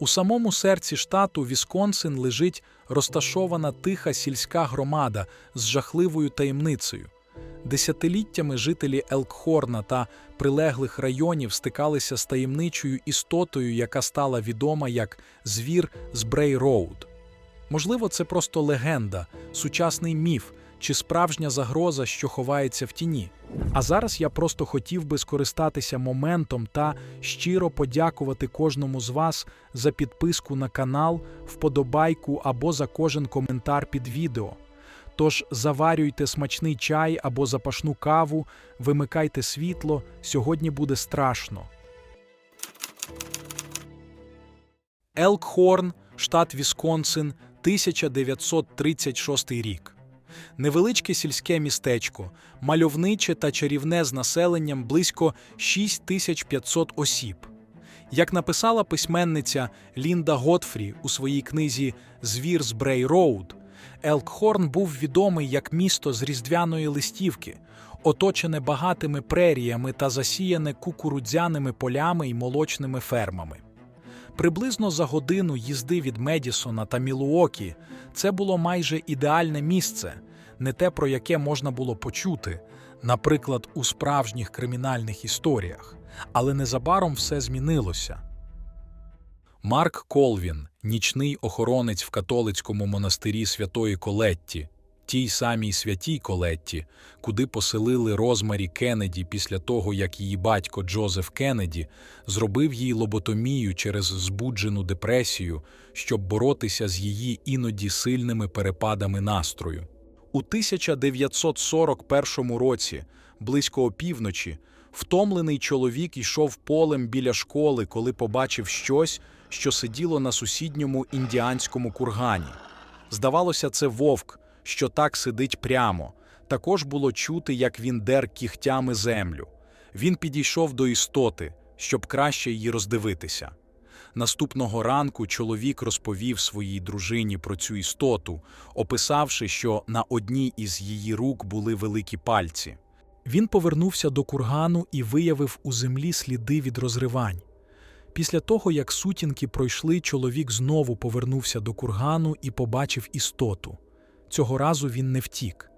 У самому серці штату Вісконсин лежить розташована тиха сільська громада з жахливою таємницею. Десятиліттями жителі Елкхорна та прилеглих районів стикалися з таємничою істотою, яка стала відома як звір з Брей Роуд. Можливо, це просто легенда, сучасний міф чи справжня загроза, що ховається в тіні. А зараз я просто хотів би скористатися моментом та щиро подякувати кожному з вас за підписку на канал, вподобайку або за кожен коментар під відео. Тож заварюйте смачний чай або запашну каву, вимикайте світло, сьогодні буде страшно. Елкхорн, штат Вісконсин, 1936 рік. Невеличке сільське містечко, мальовниче та чарівне з населенням близько 6500 осіб. Як написала письменниця Лінда Готфрі у своїй книзі Звір з Брей Роуд, Елкхорн був відомий як місто з різдвяної листівки, оточене багатими преріями та засіяне кукурудзяними полями і молочними фермами. Приблизно за годину їзди від Медісона та Мілуокі це було майже ідеальне місце, не те, про яке можна було почути, наприклад, у справжніх кримінальних історіях. Але незабаром все змінилося. Марк Колвін, нічний охоронець в католицькому монастирі Святої Колетті, тій самій святій Колетті, куди поселили Розмарі Кеннеді після того, як її батько Джозеф Кеннеді зробив їй лоботомію через збуджену депресію, щоб боротися з її іноді сильними перепадами настрою. У 1941 році, близько опівночі, втомлений чоловік йшов полем біля школи, коли побачив щось, що сиділо на сусідньому індіанському кургані. Здавалося, це вовк, що так сидить прямо. Також було чути, як він дер кігтями землю. Він підійшов до істоти, щоб краще її роздивитися. Наступного ранку чоловік розповів своїй дружині про цю істоту, описавши, що на одній із її рук були великі пальці. Він повернувся до кургану і виявив у землі сліди від розривань. Після того, як сутінки пройшли, чоловік знову повернувся до кургану і побачив істоту. Цього разу він не втік.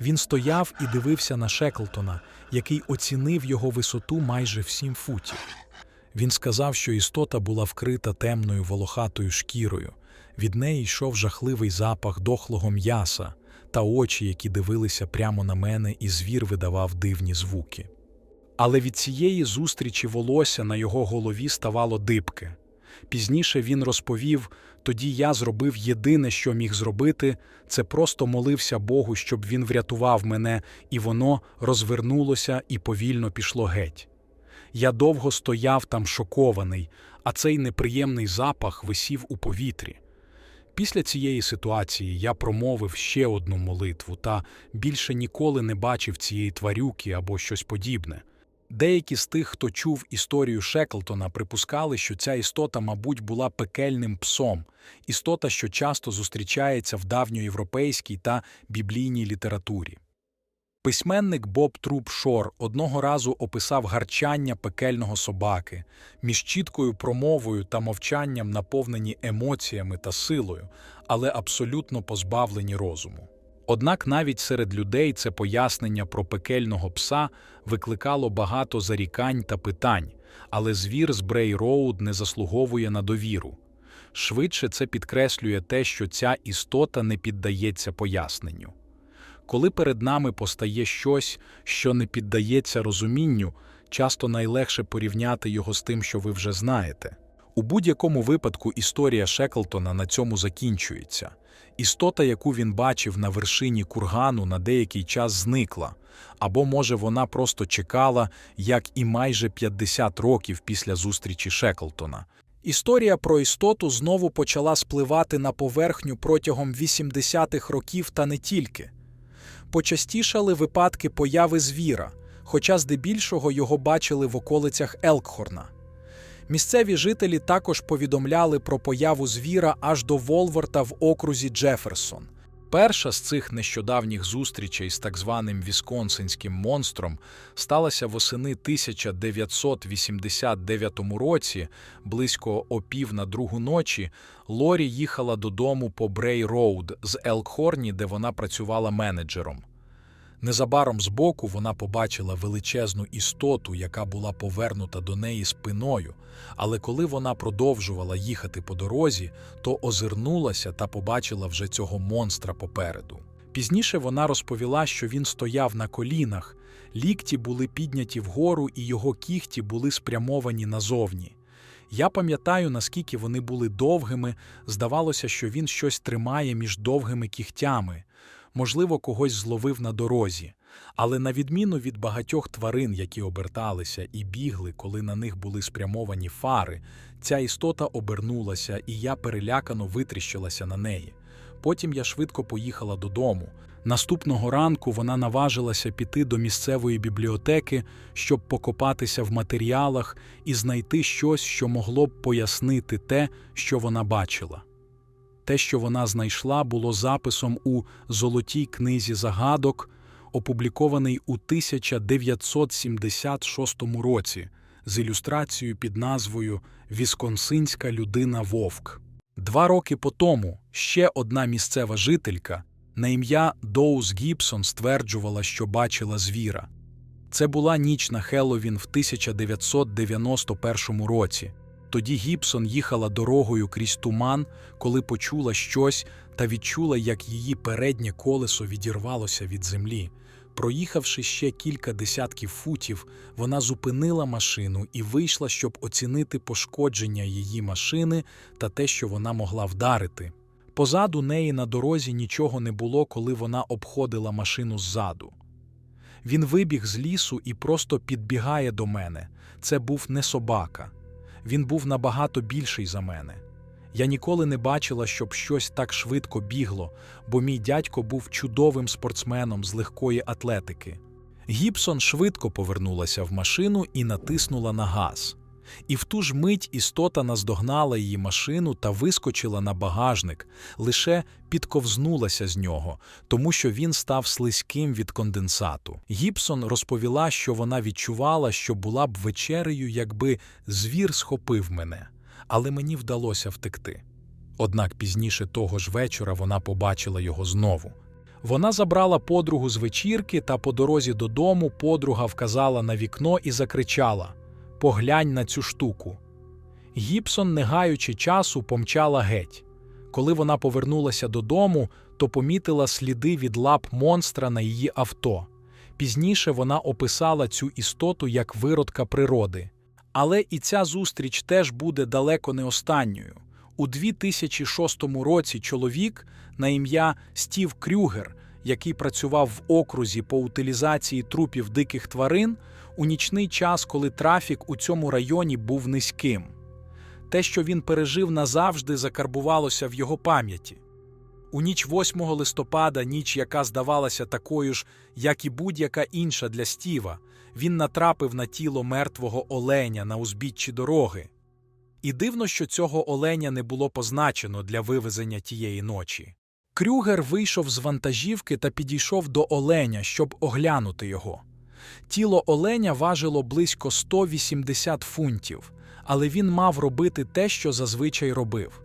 Він стояв і дивився на Шеклтона, який оцінив його висоту майже в сім футів. Він сказав, що істота була вкрита темною волохатою шкірою. Від неї йшов жахливий запах дохлого м'яса та очі, які дивилися прямо на мене, і звір видавав дивні звуки. Але від цієї зустрічі волосся на його голові ставало дибке. Пізніше він розповів: тоді я зробив єдине, що міг зробити, це просто молився Богу, щоб він врятував мене, і воно розвернулося і повільно пішло геть. Я довго стояв там шокований, а цей неприємний запах висів у повітрі. Після цієї ситуації я промовив ще одну молитву та більше ніколи не бачив цієї тварюки або щось подібне. Деякі з тих, хто чув історію Шеклтона, припускали, що ця істота, мабуть, була пекельним псом, істота, що часто зустрічається в давньоєвропейській та біблійній літературі. Письменник Боб Труп Шор одного разу описав гарчання пекельного собаки між чіткою промовою та мовчанням, наповнені емоціями та силою, але абсолютно позбавлені розуму. Однак навіть серед людей це пояснення про пекельного пса викликало багато зарікань та питань, але звір з Брей Роуд не заслуговує на довіру. Швидше це підкреслює те, що ця істота не піддається поясненню. Коли перед нами постає щось, що не піддається розумінню, часто найлегше порівняти його з тим, що ви вже знаєте. У будь-якому випадку історія Шеклтона на цьому закінчується. Істота, яку він бачив на вершині кургану, на деякий час зникла, або, може, вона просто чекала, як і майже 50 років після зустрічі Шеклтона. Історія про істоту знову почала спливати на поверхню протягом 80-х років та не тільки. Почастішали випадки появи звіра, хоча здебільшого його бачили в околицях Елкхорна. Місцеві жителі також повідомляли про появу звіра аж до Волворта в окрузі Джеферсон. Перша з цих нещодавніх зустрічей з так званим вісконсинським монстром сталася восени 1989 році, близько опів на другу ночі. Лорі їхала додому по Брей Роуд з Елкхорні, де вона працювала менеджером. Незабаром збоку вона побачила величезну істоту, яка була повернута до неї спиною, але коли вона продовжувала їхати по дорозі, то озирнулася та побачила вже цього монстра попереду. Пізніше вона розповіла, що він стояв на колінах, лікті були підняті вгору і його кіхті були спрямовані назовні. Я пам'ятаю, наскільки вони були довгими, здавалося, що він щось тримає між довгими кігтями можливо, когось зловив на дорозі, але на відміну від багатьох тварин, які оберталися і бігли, коли на них були спрямовані фари, ця істота обернулася, і я перелякано витріщилася на неї. Потім я швидко поїхала додому. Наступного ранку вона наважилася піти до місцевої бібліотеки, щоб покопатися в матеріалах і знайти щось, що могло б пояснити те, що вона бачила. Те, що вона знайшла, було записом у Золотій книзі загадок, опублікований у 1976 році з ілюстрацією під назвою Вісконсинська людина Вовк. Два роки по тому ще одна місцева жителька на ім'я Доуз Гібсон стверджувала, що бачила звіра. Це була ніч на Хелловін в 1991 році. Тоді Гібсон їхала дорогою крізь туман, коли почула щось та відчула, як її переднє колесо відірвалося від землі. Проїхавши ще кілька десятків футів, вона зупинила машину і вийшла, щоб оцінити пошкодження її машини та те, що вона могла вдарити. Позаду неї на дорозі нічого не було, коли вона обходила машину ззаду. Він вибіг з лісу і просто підбігає до мене. Це був не собака. Він був набагато більший за мене. Я ніколи не бачила, щоб щось так швидко бігло, бо мій дядько був чудовим спортсменом з легкої атлетики. Гібсон швидко повернулася в машину і натиснула на газ. І в ту ж мить істота наздогнала її машину та вискочила на багажник, лише підковзнулася з нього, тому що він став слизьким від конденсату. Гібсон розповіла, що вона відчувала, що була б вечерею, якби звір схопив мене, але мені вдалося втекти. Однак пізніше того ж вечора вона побачила його знову. Вона забрала подругу з вечірки, та по дорозі додому подруга вказала на вікно і закричала Поглянь на цю штуку. Гібсон, не гаючи часу, помчала геть. Коли вона повернулася додому, то помітила сліди від лап монстра на її авто. Пізніше вона описала цю істоту як виродка природи. Але і ця зустріч теж буде далеко не останньою. У 2006 році чоловік на ім'я Стів Крюгер, який працював в окрузі по утилізації трупів диких тварин, у нічний час, коли трафік у цьому районі був низьким. Те, що він пережив назавжди, закарбувалося в його пам'яті. У ніч 8 листопада, ніч, яка здавалася такою ж, як і будь-яка інша для Стіва, він натрапив на тіло мертвого оленя на узбіччі дороги. І дивно, що цього оленя не було позначено для вивезення тієї ночі. Крюгер вийшов з вантажівки та підійшов до оленя, щоб оглянути його. Тіло оленя важило близько 180 фунтів, але він мав робити те, що зазвичай робив.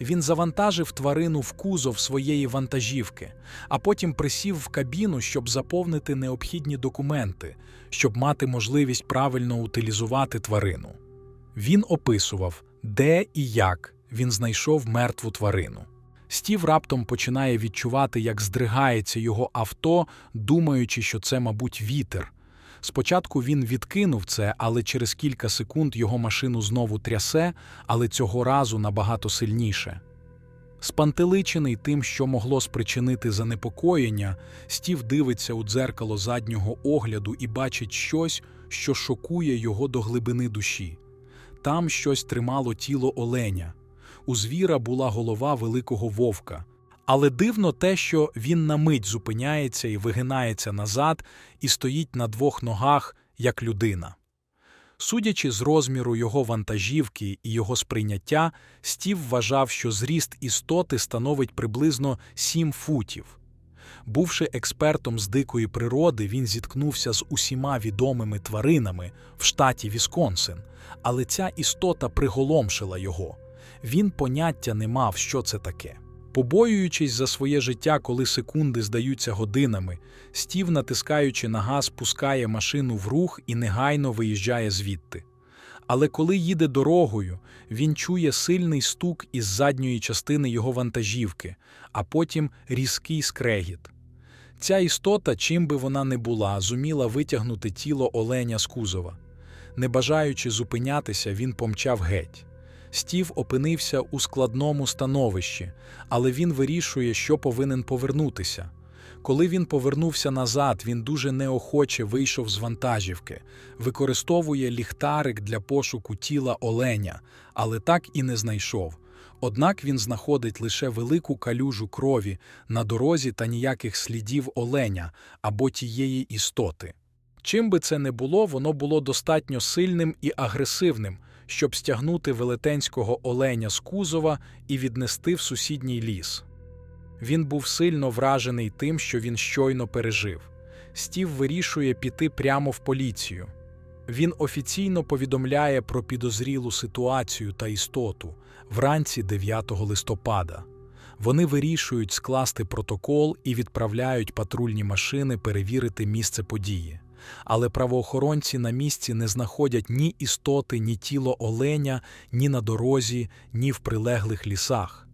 Він завантажив тварину в кузов своєї вантажівки, а потім присів в кабіну, щоб заповнити необхідні документи, щоб мати можливість правильно утилізувати тварину. Він описував, де і як він знайшов мертву тварину. Стів раптом починає відчувати, як здригається його авто, думаючи, що це, мабуть, вітер. Спочатку він відкинув це, але через кілька секунд його машину знову трясе, але цього разу набагато сильніше. Спантеличений тим, що могло спричинити занепокоєння, Стів дивиться у дзеркало заднього огляду і бачить щось, що шокує його до глибини душі. Там щось тримало тіло оленя. У звіра була голова великого вовка. Але дивно те, що він на мить зупиняється і вигинається назад і стоїть на двох ногах, як людина. Судячи з розміру його вантажівки і його сприйняття, Стів вважав, що зріст істоти становить приблизно 7 футів. Бувши експертом з дикої природи, він зіткнувся з усіма відомими тваринами в штаті Вісконсин, але ця істота приголомшила його. Він поняття не мав, що це таке. Побоюючись за своє життя, коли секунди здаються годинами, Стів, натискаючи на газ, пускає машину в рух і негайно виїжджає звідти. Але коли їде дорогою, він чує сильний стук із задньої частини його вантажівки, а потім різкий скрегіт. Ця істота, чим би вона не була, зуміла витягнути тіло оленя з кузова. Не бажаючи зупинятися, він помчав геть. Стів опинився у складному становищі, але він вирішує, що повинен повернутися. Коли він повернувся назад, він дуже неохоче вийшов з вантажівки, використовує ліхтарик для пошуку тіла оленя, але так і не знайшов. Однак він знаходить лише велику калюжу крові на дорозі та ніяких слідів оленя або тієї істоти. Чим би це не було, воно було достатньо сильним і агресивним, щоб стягнути велетенського оленя з кузова і віднести в сусідній ліс. Він був сильно вражений тим, що він щойно пережив. Стів вирішує піти прямо в поліцію. Він офіційно повідомляє про підозрілу ситуацію та істоту вранці 9 листопада. Вони вирішують скласти протокол і відправляють патрульні машини перевірити місце події. Але правоохоронці на місці не знаходять ні істоти, ні тіло оленя, ні на дорозі, ні в прилеглих лісах.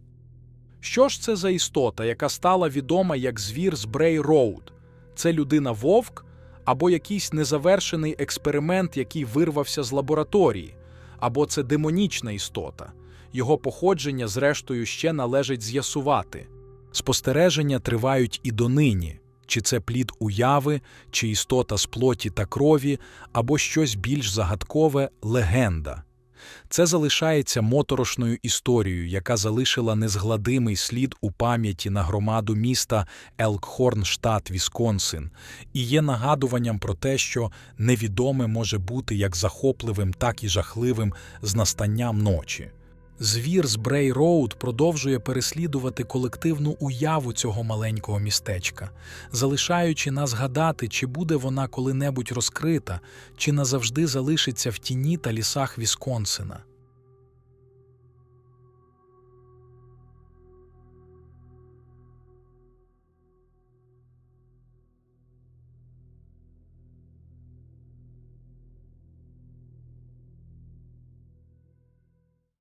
Що ж це за істота, яка стала відома як звір з Брей Роуд? Це людина вовк або якийсь незавершений експеримент, який вирвався з лабораторії, або це демонічна істота. Його походження, зрештою, ще належить з'ясувати. Спостереження тривають і донині. Чи це плід уяви, чи істота з плоті та крові, або щось більш загадкове легенда. Це залишається моторошною історією, яка залишила незгладимий слід у пам'яті на громаду міста Елкхорн, штат Вісконсин, і є нагадуванням про те, що невідоме може бути як захопливим, так і жахливим з настанням ночі. Звір з Брей Роуд продовжує переслідувати колективну уяву цього маленького містечка, залишаючи нас гадати, чи буде вона коли-небудь розкрита, чи назавжди залишиться в тіні та лісах Вісконсина.